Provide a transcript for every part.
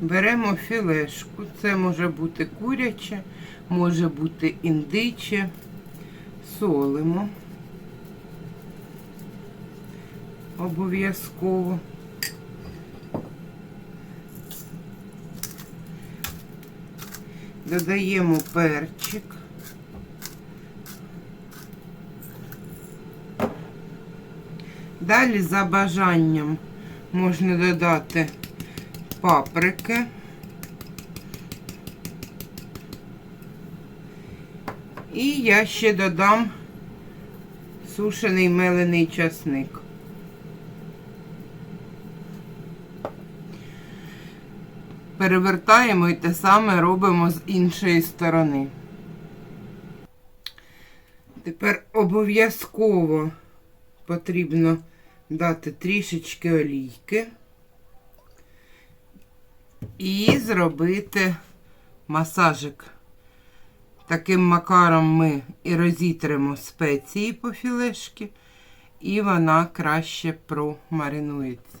Беремо філешку. Це може бути куряче, може бути індиче. Солимо. Обов'язково. Додаємо перчик. Далі за бажанням можна додати паприки. І я ще додам сушений мелений часник. Перевертаємо і те саме робимо з іншої сторони. Тепер обов'язково потрібно дати трішечки олійки і зробити масажик. Таким макаром ми і розітримо спеції по філешки, і вона краще промаринується.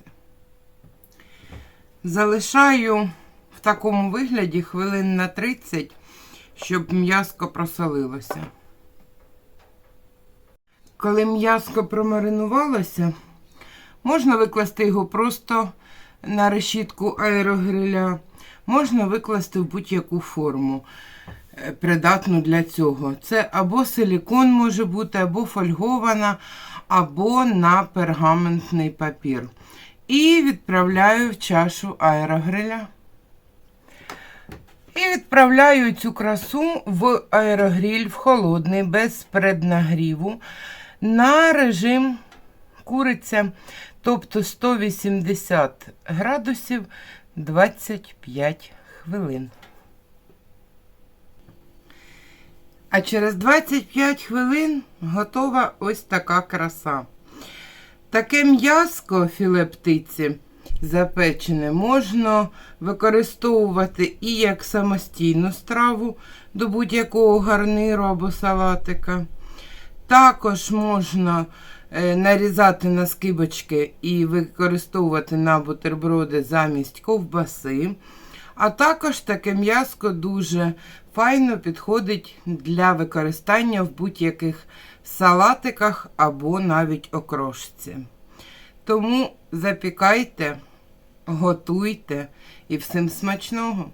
Залишаю в такому вигляді хвилин на 30, щоб м'яско просолилося. Коли м'яско промаринувалося, можна викласти його просто на решітку аерогриля, можна викласти в будь-яку форму, е, придатну для цього. Це або силікон може бути, або фольгована, або на пергаментний папір. І відправляю в чашу аерогриля. І відправляю цю красу в аерогріль в холодний, без преднагріву, на режим куриця, тобто 180 градусів 25 хвилин. А через 25 хвилин готова ось така краса. Таке м'яско філе птиці запечене можна використовувати і як самостійну страву до будь-якого гарниру або салатика. Також можна нарізати на скибочки і використовувати на бутерброди замість ковбаси. А також таке м'яско дуже файно підходить для використання в будь-яких салатиках або навіть окрошці. Тому запікайте, готуйте і всім смачного!